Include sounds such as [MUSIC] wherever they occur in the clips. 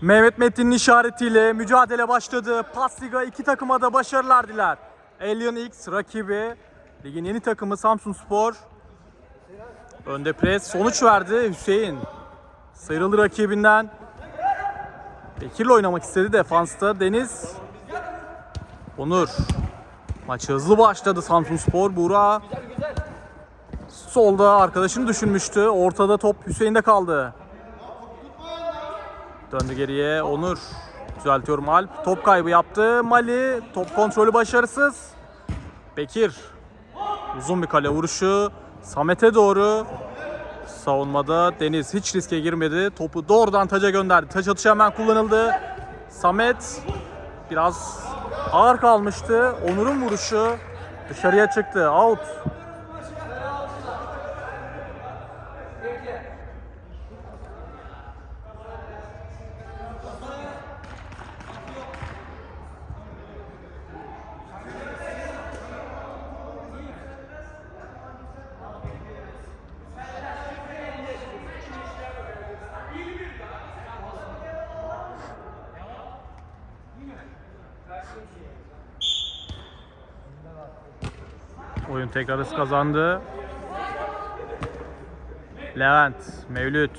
Mehmet Metin'in işaretiyle mücadele başladı. Pasliga iki takıma da başarılar diler. Alien X rakibi ligin yeni takımı Samsun Spor. Önde pres sonuç verdi Hüseyin. Sıyrıldı rakibinden. Bekir'le oynamak istedi defansta Deniz. Onur. Maçı hızlı başladı Samsun Spor. Buğra solda arkadaşını düşünmüştü. Ortada top Hüseyin'de kaldı. Döndü geriye Onur. Düzeltiyorum Alp. Top kaybı yaptı. Mali. Top kontrolü başarısız. Bekir. Uzun bir kale vuruşu. Samet'e doğru. Savunmada Deniz hiç riske girmedi. Topu doğrudan taca gönderdi. Taç atışı hemen kullanıldı. Samet biraz ağır kalmıştı. Onur'un vuruşu dışarıya çıktı. Out. Tekrar hız kazandı. Levent, Mevlüt,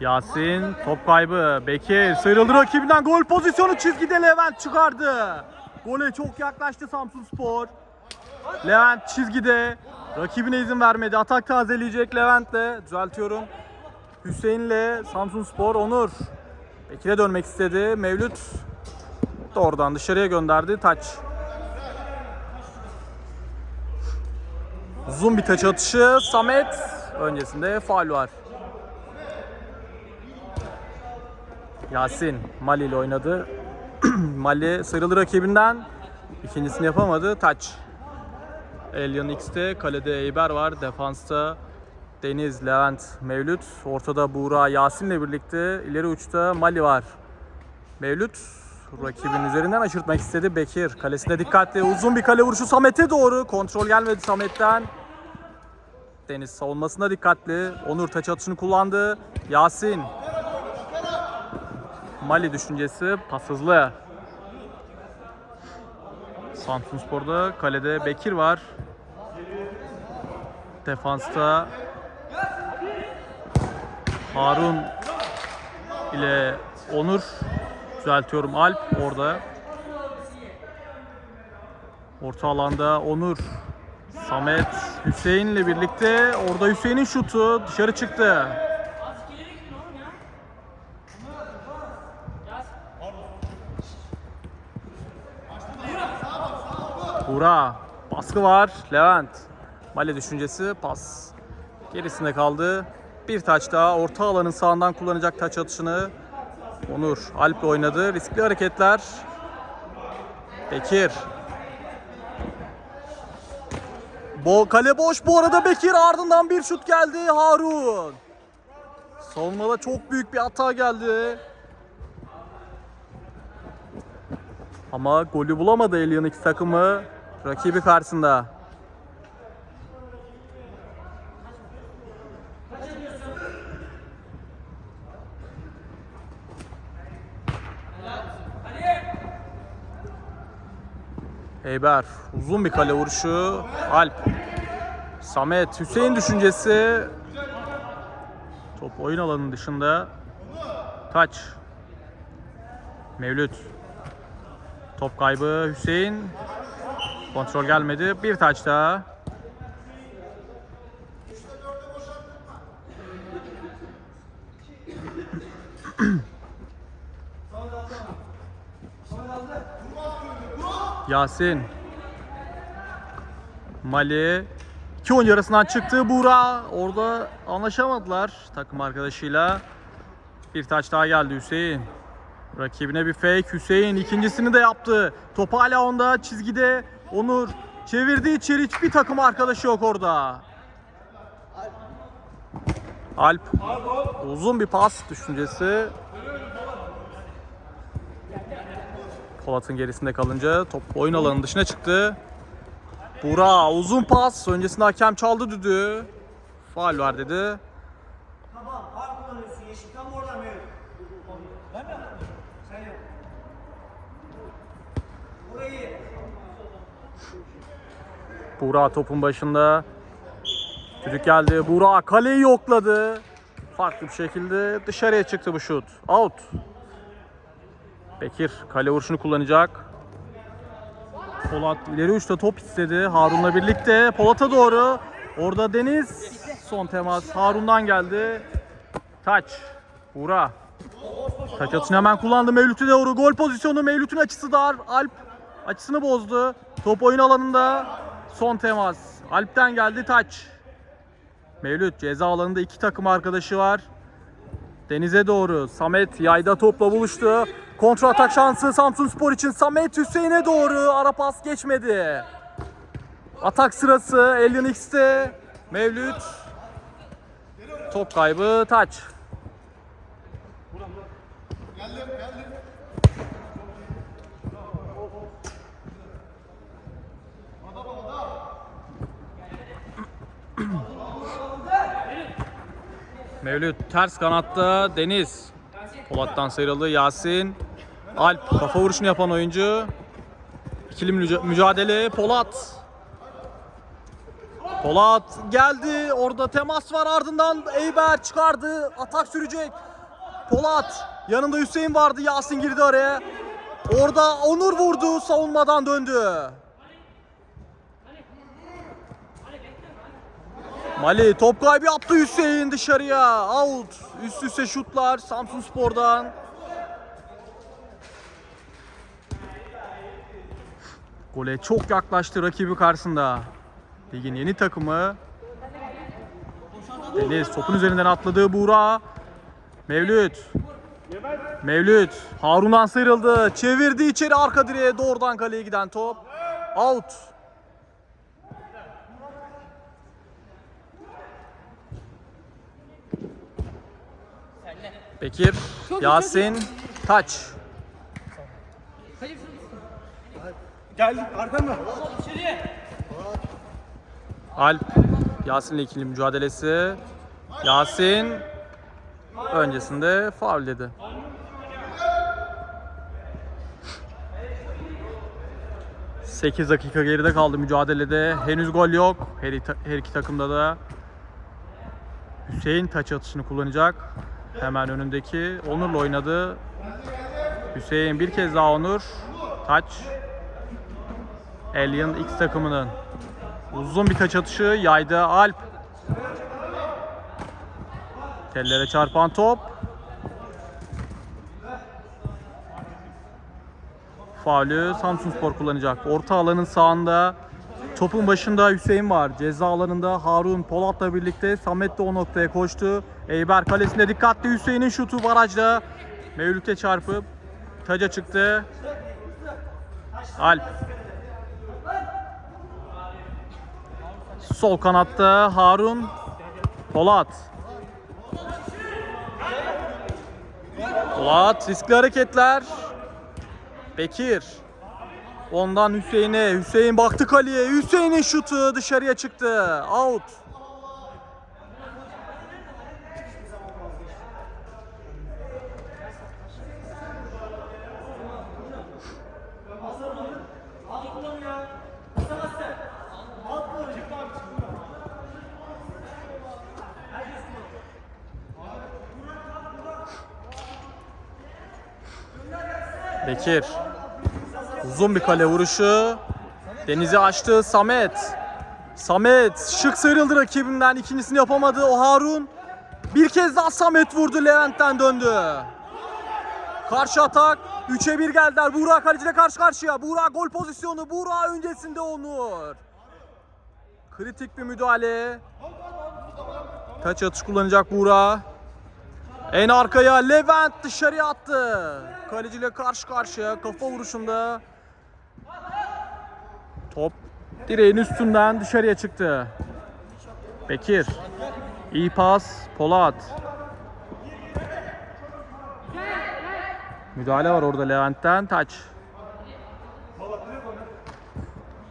Yasin, top kaybı, Bekir sıyrıldı rakibinden gol pozisyonu çizgide Levent çıkardı. Gole çok yaklaştı Samsun Spor. Levent çizgide, rakibine izin vermedi. Atak tazeleyecek Levent'le, düzeltiyorum. Hüseyin'le Samsun Spor, Onur. Bekir'e dönmek istedi. Mevlüt doğrudan dışarıya gönderdi. Taç. Uzun bir taç atışı. Samet öncesinde faul var. Yasin Mali ile oynadı. [CLEARS THROAT] Mali sıyrıldı rakibinden. İkincisini yapamadı. Taç. Alien X'te kalede Eyber var. Defansta Deniz, Levent, Mevlüt. Ortada Buğra, Yasin'le birlikte. ileri uçta Mali var. Mevlüt rakibin üzerinden aşırtmak istedi. Bekir kalesine dikkatli. Uzun bir kale vuruşu Samet'e doğru. Kontrol gelmedi Samet'ten. Deniz savunmasına dikkatli. Onur taç atışını kullandı. Yasin. Mali düşüncesi pas hızlı. Samsun Spor'da kalede Bekir var. Defansta Harun ile Onur düzeltiyorum Alp orada. Orta alanda Onur, Samet, Hüseyin'le birlikte orada Hüseyin'in şutu dışarı çıktı. Buğra, baskı var. Levent, Male düşüncesi pas. Gerisinde kaldı. Bir taç daha orta alanın sağından kullanacak taç atışını. Onur Alp'le oynadı. Riskli hareketler. Bekir. Bo kale boş bu arada Bekir ardından bir şut geldi Harun. Savunmada çok büyük bir hata geldi. Ama golü bulamadı X takımı rakibi karşısında. Eyber uzun bir kale vuruşu. Alp. Samet Hüseyin düşüncesi. Top oyun alanının dışında. Taç. Mevlüt. Top kaybı Hüseyin. Kontrol gelmedi. Bir taç daha. Yasin. Mali. İki oyuncu arasından çıktı. Buğra. Orada anlaşamadılar takım arkadaşıyla. Bir taç daha geldi Hüseyin. Rakibine bir fake. Hüseyin ikincisini de yaptı. Top hala onda. Çizgide. Onur çevirdi içeri. Hiçbir takım arkadaşı yok orada. Alp. Uzun bir pas düşüncesi. Polat'ın gerisinde kalınca top oyun alanının dışına çıktı. Buğra uzun pas. Öncesinde hakem çaldı düdüğü. Faul var dedi. Tamam, kullanıyorsun yeşil. Tam oradan Mehmet. Buğra topun başında. Düdük geldi. Buğra kaleyi yokladı. Farklı bir şekilde dışarıya çıktı bu şut. Out. Bekir kale vuruşunu kullanacak. Polat ileri uçta top istedi. Harun'la birlikte Polat'a doğru. Orada Deniz. Son temas Harun'dan geldi. Taç. Buğra. Taç atışını hemen kullandı Mevlüt'e doğru. Gol pozisyonu Mevlüt'ün açısı dar. Alp açısını bozdu. Top oyun alanında. Son temas. Alp'ten geldi taç. Mevlüt ceza alanında iki takım arkadaşı var. Denize doğru. Samet yayda topla buluştu. Kontra atak şansı Samsun Spor için. Samet Hüseyin'e doğru. Ara pas geçmedi. Atak sırası Alien X'te. Mevlüt. Top kaybı taç. Mevlüt ters kanatta Deniz. Polat'tan sıyrıldı Yasin. Alp kafa vuruşunu yapan oyuncu. İkili müca- mücadele Polat. Polat geldi. Orada temas var ardından Eyber çıkardı. Atak sürecek. Polat yanında Hüseyin vardı. Yasin girdi araya. Orada Onur vurdu. Savunmadan döndü. Mali top kaybı yaptı Hüseyin dışarıya. Out. Üst üste şutlar Samsun Spor'dan. Gole çok yaklaştı rakibi karşısında. Ligin yeni takımı. Deniz topun üzerinden atladığı Buğra. Mevlüt. Mevlüt. Harun'dan sıyrıldı. Çevirdi içeri arka direğe doğrudan kaleye giden top. Out. Bekir, Yasin, Taç. Geldim arkanda. Alp, Yasin'le ikili mücadelesi. Yasin öncesinde faul dedi. Sekiz dakika geride kaldı mücadelede. Henüz gol yok. Her, her iki takımda da. Hüseyin taç atışını kullanacak. Hemen önündeki Onur'la oynadı. Hüseyin bir kez daha Onur. Taç. Alien X takımının Uzun bir taç atışı yaydı Alp. Tellere çarpan top. Faulü Samsun Spor kullanacak. Orta alanın sağında topun başında Hüseyin var. Ceza alanında Harun Polat'la birlikte Samet de o noktaya koştu. Eyber kalesinde dikkatli Hüseyin'in şutu barajda. Mevlüt'e çarpıp taca çıktı. Alp Sol kanatta Harun Polat. Polat riskli hareketler. Bekir. Ondan Hüseyin'e. Hüseyin baktı kaleye. Hüseyin'in şutu dışarıya çıktı. Out. Bekir. Uzun bir kale vuruşu. Denizi açtı Samet. Samet şık sıyrıldı rakibinden. ikincisini yapamadı. O Harun. Bir kez daha Samet vurdu. Levent'ten döndü. Karşı atak. 3'e 1 geldiler. Buğra kaleciyle karşı karşıya. Buğra gol pozisyonu. Buğra öncesinde Onur. Kritik bir müdahale. Taç atış kullanacak Buğra. En arkaya Levent dışarıya attı. Kaleciyle karşı karşıya kafa vuruşunda. Top direğin üstünden dışarıya çıktı. Bekir. İyi pas. Polat. Müdahale var orada Levent'ten. Taç.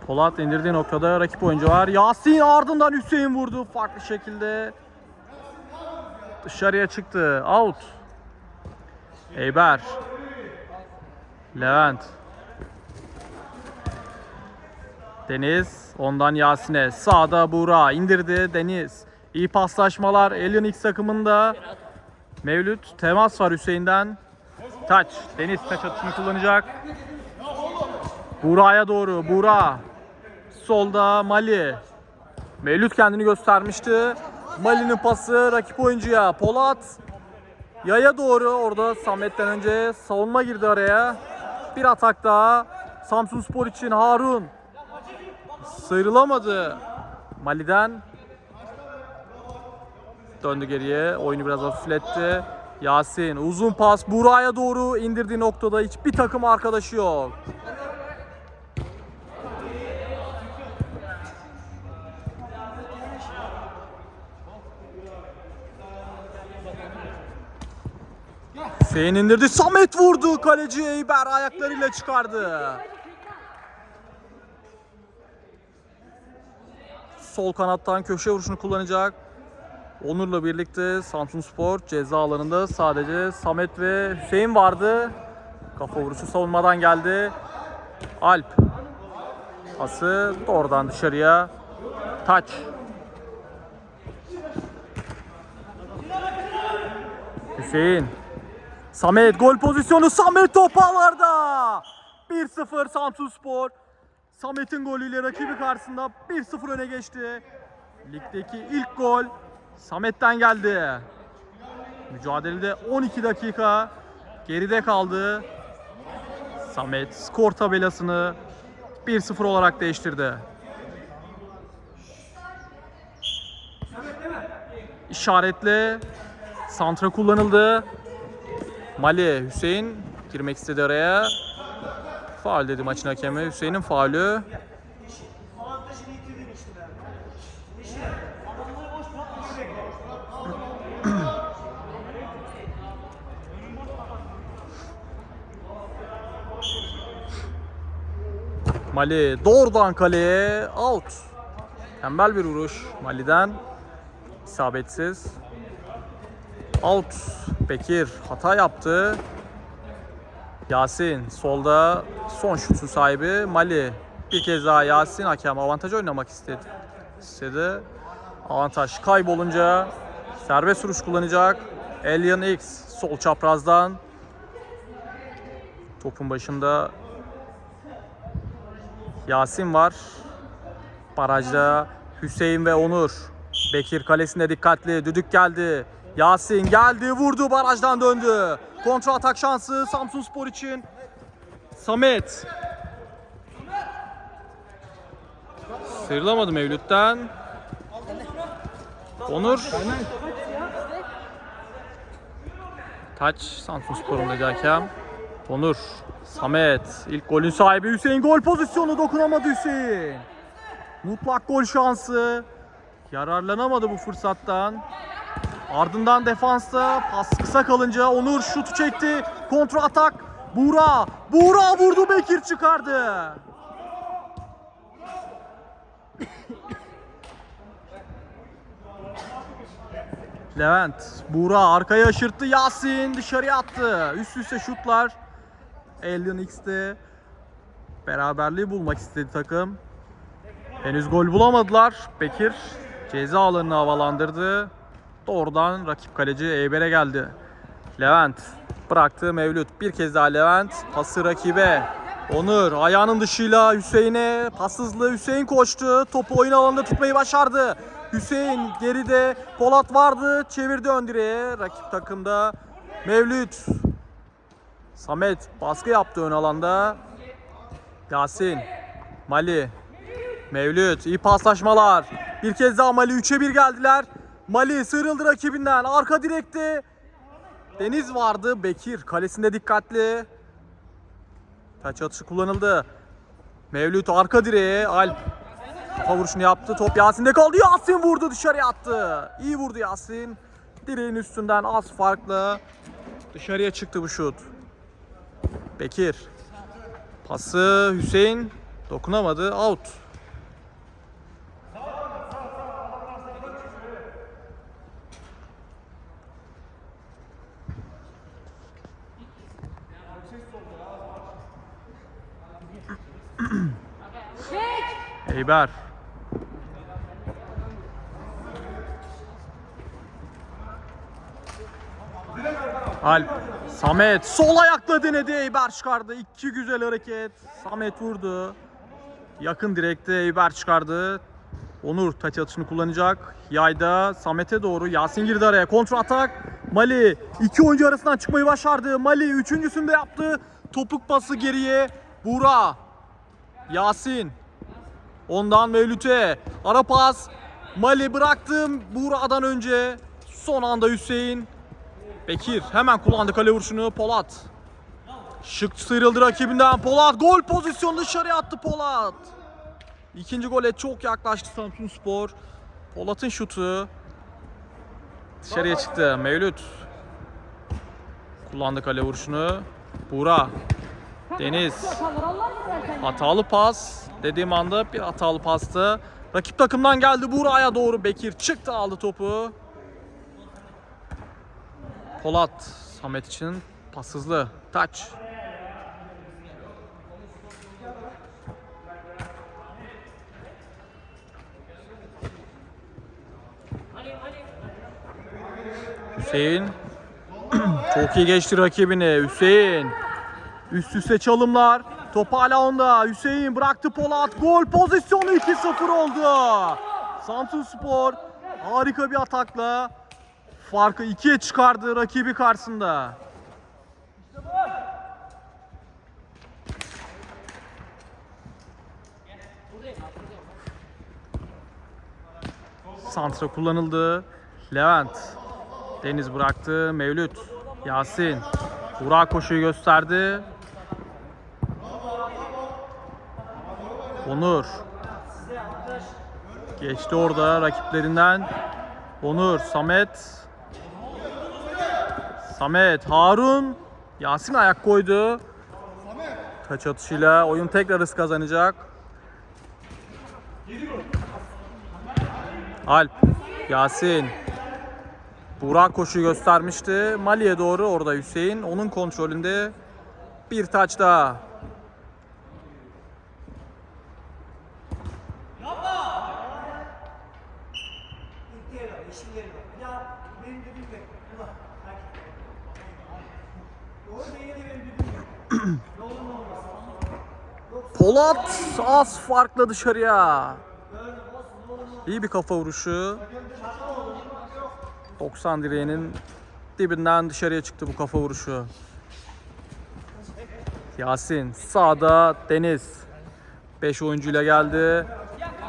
Polat indirdiği noktada rakip oyuncu var. Yasin ardından Hüseyin vurdu farklı şekilde. Dışarıya çıktı. Out. Eyber. Levent. Deniz. Ondan Yasin'e. Sağda Buğra. indirdi Deniz. İyi paslaşmalar. Alien X takımında. Mevlüt. Temas var Hüseyin'den. Taç. Deniz taç atışını kullanacak. Buğra'ya doğru. Buğra. Solda Mali. Mevlüt kendini göstermişti. Mali'nin pası rakip oyuncuya. Polat. Yaya doğru orada Samet'ten önce savunma girdi araya. Bir atak daha. Samsun Spor için Harun. Sıyrılamadı Mali'den. Döndü geriye. Oyunu biraz hafifletti. Yasin uzun pas Buraya doğru indirdiği noktada hiçbir takım arkadaşı yok. Hüseyin indirdi. Samet vurdu. Kaleci Eyber ayaklarıyla çıkardı. Sol kanattan köşe vuruşunu kullanacak. Onur'la birlikte Samsun Spor ceza alanında sadece Samet ve Hüseyin vardı. Kafa vuruşu savunmadan geldi. Alp. Pası doğrudan dışarıya. Taç. Hüseyin. Samet gol pozisyonu Samet topalarda. 1-0 Samsun Spor. Samet'in golüyle rakibi karşısında 1-0 öne geçti. Ligdeki ilk gol Samet'ten geldi. Mücadelede 12 dakika geride kaldı. Samet skor tabelasını 1-0 olarak değiştirdi. İşaretle santra kullanıldı. Mali Hüseyin girmek istedi araya. Faul dedi maçın hakemi. Hüseyin'in faulü. [CLEARS THROAT] Mali doğrudan kaleye out. Tembel bir vuruş Mali'den. İsabetsiz. Out. Bekir hata yaptı. Yasin solda son şutun sahibi Mali. Bir kez daha Yasin hakem avantaj oynamak istedi. istedi. Avantaj kaybolunca serbest vuruş kullanacak. Alien X sol çaprazdan topun başında Yasin var. Barajda Hüseyin ve Onur. Bekir kalesinde dikkatli. Düdük geldi. Yasin geldi vurdu barajdan döndü. Kontra atak şansı Samsun Spor için. Samet. Sıyrılamadı Mevlüt'ten. Onur. Taç Samsun Spor'un hakem. Onur. Samet. ilk golün sahibi Hüseyin. Gol pozisyonu dokunamadı Hüseyin. Mutlak gol şansı. Yararlanamadı bu fırsattan. Ardından defansta pas kısa kalınca Onur şutu çekti. Kontra atak. Buğra. Buğra vurdu Bekir çıkardı. Levent. Buğra arkaya aşırttı. Yasin dışarıya attı. Üst üste şutlar. Alien X'te beraberliği bulmak istedi takım. Henüz gol bulamadılar. Bekir ceza alanını havalandırdı. Doğrudan rakip kaleci Eyber'e geldi. Levent bıraktı Mevlüt. Bir kez daha Levent pası rakibe. Onur ayağının dışıyla Hüseyin'e pas hızlı Hüseyin koştu. Topu oyun alanında tutmayı başardı. Hüseyin geride Polat vardı. Çevirdi ön direğe. Rakip takımda Mevlüt. Samet baskı yaptı ön alanda. Yasin. Mali. Mevlüt. iyi paslaşmalar. Bir kez daha Mali 3'e 1 geldiler. Mali sıyrıldı rakibinden. Arka direkte Deniz vardı. Bekir kalesinde dikkatli. Taç atışı kullanıldı. Mevlüt arka direğe. Alp kafa vuruşunu yaptı. Top Yasin'de kaldı. Yasin vurdu dışarıya attı. İyi vurdu Yasin. Direğin üstünden az farklı. Dışarıya çıktı bu şut. Bekir. Pası Hüseyin dokunamadı. Out. Eyber. Alp. Samet. Sol ayakla denedi. Eyber çıkardı. İki güzel hareket. Samet vurdu. Yakın direkte Eyber çıkardı. Onur taç atışını kullanacak. Yayda Samet'e doğru. Yasin girdi araya. Kontra atak. Mali iki oyuncu arasından çıkmayı başardı. Mali üçüncüsünde yaptı. Topuk pası geriye. Buğra. Yasin. Ondan Mevlüt'e. Ara pas. Mali bıraktım. Buğra'dan önce. Son anda Hüseyin. Bekir hemen kullandı kale vuruşunu. Polat. Şık sıyrıldı rakibinden. Polat gol pozisyonu dışarıya attı Polat. İkinci gole çok yaklaştı Samsun Spor. Polat'ın şutu. Dışarıya çıktı. Mevlüt. Kullandı kale vuruşunu. Buğra. Deniz. Hatalı pas. Dediğim anda bir hatalı pastı. Rakip takımdan geldi Buğra'ya doğru. Bekir çıktı aldı topu. Polat. Samet için pas hızlı. Taç. Hüseyin. [CLEARS THROAT] Çok iyi geçti rakibini. Hüseyin. Üst üste çalımlar. Top hala onda. Hüseyin bıraktı Polat. Gol pozisyonu 2-0 oldu. Samsun Spor harika bir atakla farkı 2'ye çıkardı rakibi karşısında. Santra kullanıldı. Levent. Deniz bıraktı. Mevlüt. Yasin. Burak koşuyu gösterdi. Onur. Geçti orada rakiplerinden. Onur, Samet. Samet, Harun. Yasin ayak koydu. Taç atışıyla oyun tekrar hız kazanacak. Alp, Yasin. Burak koşu göstermişti. Mali'ye doğru orada Hüseyin. Onun kontrolünde bir taç daha. Polat az farkla dışarıya. İyi bir kafa vuruşu. 90 direğinin dibinden dışarıya çıktı bu kafa vuruşu. Yasin sağda Deniz. 5 oyuncuyla geldi.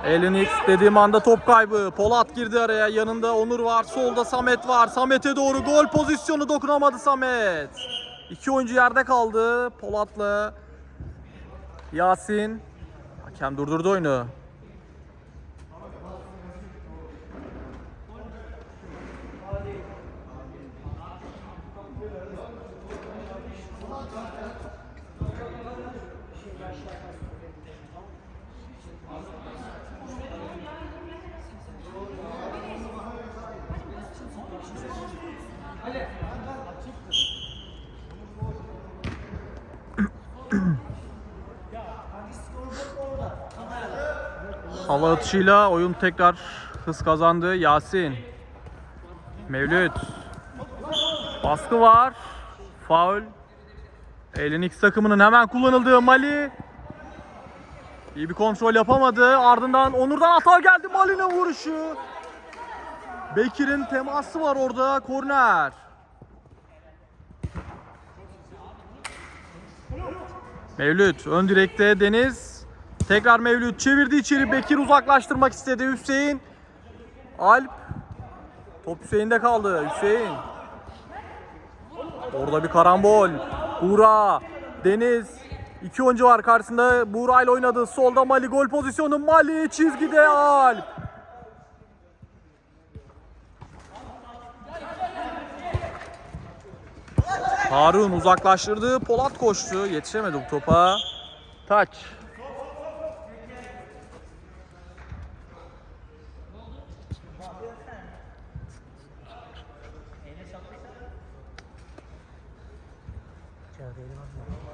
Elinix dediğim anda top kaybı. Polat girdi araya. Yanında Onur var. Solda Samet var. Samet'e doğru gol pozisyonu dokunamadı Samet. İki oyuncu yerde kaldı. Polat'la Yasin. Hakem durdurdu oyunu. Hava atışıyla oyun tekrar hız kazandı. Yasin. Mevlüt. Baskı var. Faul. Elinix takımının hemen kullanıldığı Mali. İyi bir kontrol yapamadı. Ardından Onur'dan hata geldi. Mali'nin vuruşu. Bekir'in teması var orada. Korner. Mevlüt ön direkte Deniz. Tekrar Mevlüt çevirdi içeri. Bekir uzaklaştırmak istedi. Hüseyin. Alp. Top Hüseyin'de kaldı. Hüseyin. Orada bir karambol. Buğra. Deniz. İki oyuncu var karşısında. Buğra ile oynadı. Solda Mali gol pozisyonu. Mali çizgide Alp. Harun uzaklaştırdı. Polat koştu. Yetişemedi bu topa. Taç.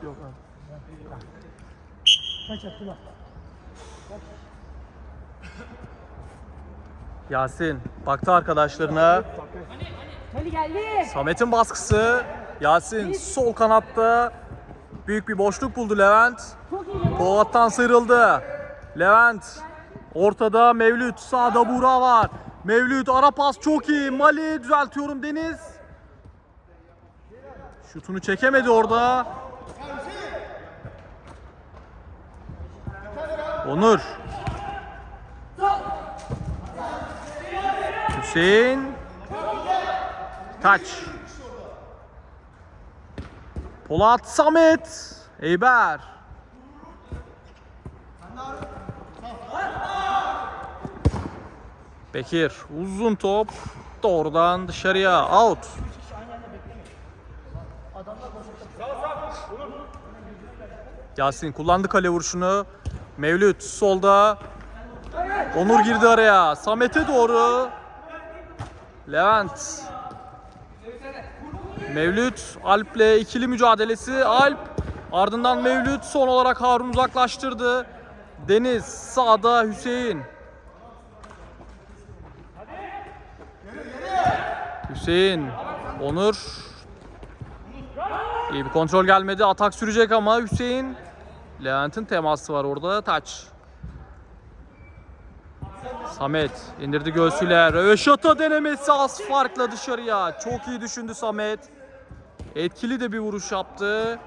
Yok abi. Kaç attı bak. Yasin baktı arkadaşlarına. Ali geldi. Samet'in baskısı. Yasin sol kanatta büyük bir boşluk buldu Levent. Polat'tan sıyrıldı. Levent ortada Mevlüt sağda Buğra var. Mevlüt ara pas çok iyi. Mali düzeltiyorum Deniz. Şutunu çekemedi orada. Onur. Hüseyin. Taç. Polat Samet. Eyber. Bekir uzun top doğrudan dışarıya out. Yasin kullandı kale vuruşunu. Mevlüt solda. Onur girdi araya. Samet'e doğru. Levent. Mevlüt Alp'le ikili mücadelesi. Alp ardından Mevlüt son olarak Harun uzaklaştırdı. Deniz sağda Hüseyin. Hüseyin, Onur. İyi bir kontrol gelmedi. Atak sürecek ama Hüseyin. Levent'in teması var orada. Taç. Samet indirdi göğsüyle. Röveşata denemesi az farkla dışarıya. Çok iyi düşündü Samet. Etkili de bir vuruş yaptı.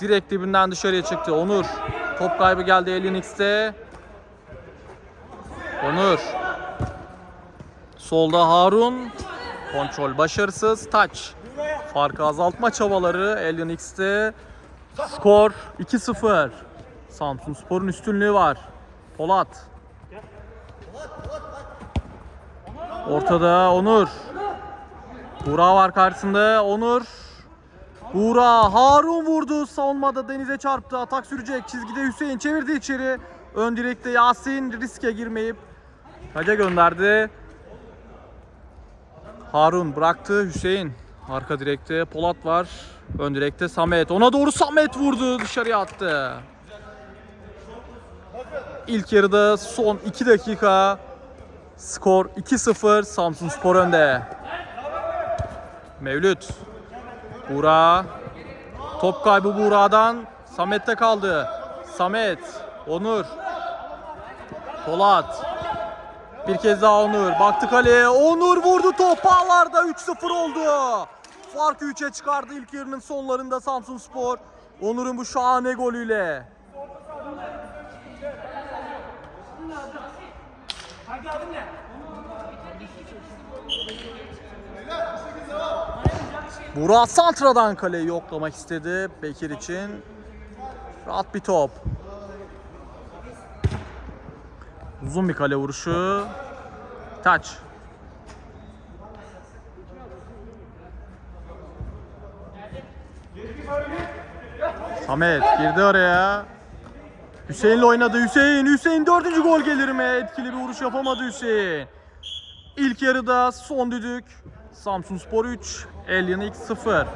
Direkt dibinden dışarıya çıktı. Onur. Top kaybı geldi Elinix'te. Onur. Solda Harun. Kontrol başarısız. Taç. Farkı azaltma çabaları Alien X'te. Skor 2-0. Samsun Spor'un üstünlüğü var. Polat. Ortada Onur. Buğra var karşısında. Onur. Buğra. Harun vurdu. Savunmada denize çarptı. Atak sürecek. Çizgide Hüseyin çevirdi içeri. Ön direkte Yasin riske girmeyip kaca gönderdi. Harun bıraktı Hüseyin. Arka direkte Polat var. Ön direkte Samet. Ona doğru Samet vurdu. Dışarıya attı. İlk yarıda son 2 dakika. Skor 2-0. Samsun Spor önde. Mevlüt. Buğra. Top kaybı Buğra'dan. Samet'te kaldı. Samet. Onur. Polat. Bir kez daha Onur. Baktı kaleye. Onur vurdu top ağlarda 3-0 oldu. Farkı 3'e çıkardı ilk yarının sonlarında Samsun Spor. Onur'un bu şahane golüyle. Burak Santra'dan kaleyi yoklamak istedi Bekir için. Rahat bir top. Uzun bir kale vuruşu. Taç. Samet girdi araya. Hüseyin'le oynadı. Hüseyin, Hüseyin dördüncü gol gelir mi? Etkili bir vuruş yapamadı Hüseyin. İlk yarıda son düdük. Samsun Spor 3, Alien X 0.